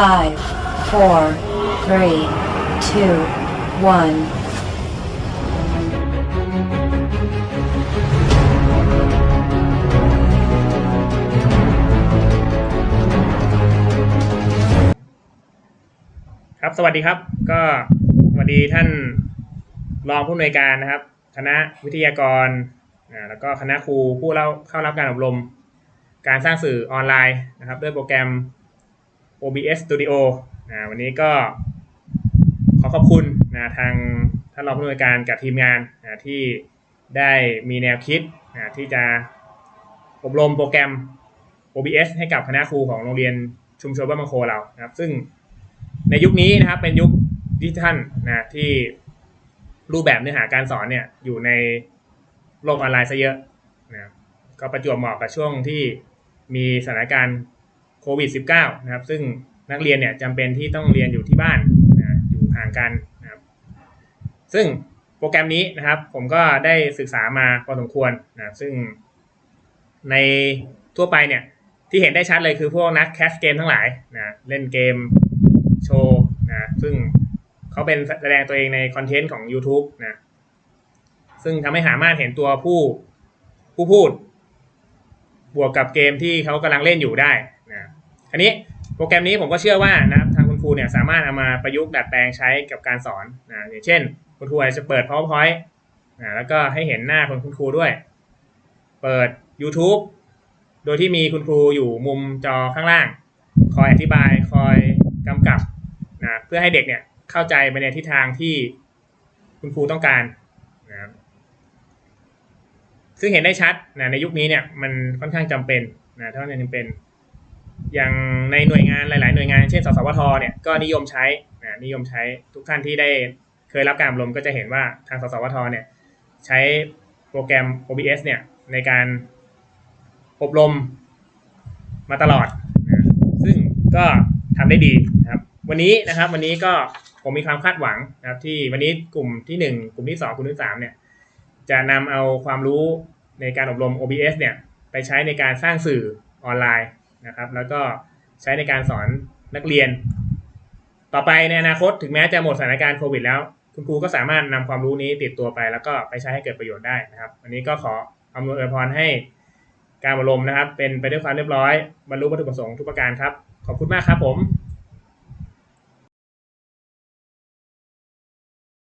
Five, four, three, two, one. ครับสวัสดีครับก็สวัสดีท่านรองผู้อำนวยการนะครับ คณะวิทยากรแล้วก็คณะครูผู้เล่าเข้ารับการอบรม การสร้างสื่อออนไลน์นะครับ ด้วยโปรแกรม OBS Studio อ่าวันนี้ก็ขอขอบคุณนะทางท่านรองผู้อำนวยการกับทีมงานนะที่ได้มีแนวคิดนะที่จะอบรมโปรแกรม OBS ให้กับคณะครูของโรงเรียนชุมชนบ้านบางโคเรานะครับ ซึ่งในยุคนี้นะครับเป็นยุคดิจิทัลนะที่รูปแบบเนื้อหาการสอนเนี่ยอยู่ในโลกออนไลน์ซะเยอะนะก็ประจวบเหมาะกับช่วงที่มีสถานการณ์ โควิด -19 นะครับ ซึ่งนักเรียนเนี่ยจำเป็นที่ต้องเรียนอยู่ที่บ้านนะอยู่ห่างกันนะครับ ซึ่งโปรแกรมนี้นะครับ ผมก็ได้ศึกษามาพอสมควรนะซึ่งในทั่วไปเนี่ยที่เห็นได้ชัดเลยคือพวกนักแคสเกมทั้งหลายนะเล่นเกมโชว์นะซึ่งเขาเป็นแสดงตัวเองในคอนเทนต์ของ YouTube นะซึ่งทำให้สามารถเห็นตัวผู้ผู้พูด บวกกับเกมที่เขากำลังเล่นอยู่ได้นะอันนี้โปรแกรมนี้ผมก็เชื่อว่านะครับทางคุณครูเนี่ยสามารถเอามาประยุกต์ดัดแปลงใช้กับการสอนนะอย่างเช่น คุณครูอาจจะเปิด PowerPoint นะแล้วก็ให้เห็นหน้าของคุณครูด้วย เปิด YouTube โดยที่มีคุณครูอยู่มุมจอข้างล่าง คอยอธิบายคอยกำกับนะเพื่อให้เด็กเนี่ยเข้าใจไปในทิศทางที่คุณครูต้องการ ซึ่งเห็นได้ชัดนะในยุคนี้เนี่ยมันค่อนข้างจำเป็นนะท่านั้นจำเป็น อย่างในหน่วยงานหลาย ๆ หน่วยงานเช่นสสวทเนี่ยก็นิยมใช้นะนิยมใช้ทุกท่านที่ได้เคยรับการอบรมก็จะเห็นว่าทางสสวทเนี่ยใช้โปรแกรม OBS เนี่ยในการอบรมมาตลอดนะซึ่งก็ทำได้ดีนะครับ วันนี้นะครับวันนี้ก็ผมมีความคาดหวังนะครับที่วันนี้กลุ่มที่หนึ่งกลุ่มที่สองกลุ่มที่สามเนี่ย จะนำเอาความรู้ในการอบรม OBS เนี่ยไปใช้ในการสร้างสื่อออนไลน์นะครับ แล้วก็ใช้ในการสอนนักเรียน ต่อไปในอนาคตถึงแม้จะหมดสถานการณ์โควิดแล้ว คุณครูก็สามารถนำความรู้นี้ติดตัวไป แล้วก็ไปใช้ให้เกิดประโยชน์ได้นะครับวันนี้ก็ขออำนวยอวยพรให้การอบรมนะครับ เป็นไปด้วยความเรียบร้อยบรรลุวัตถุประสงค์ทุกประการครับ ขอบคุณมากครับผม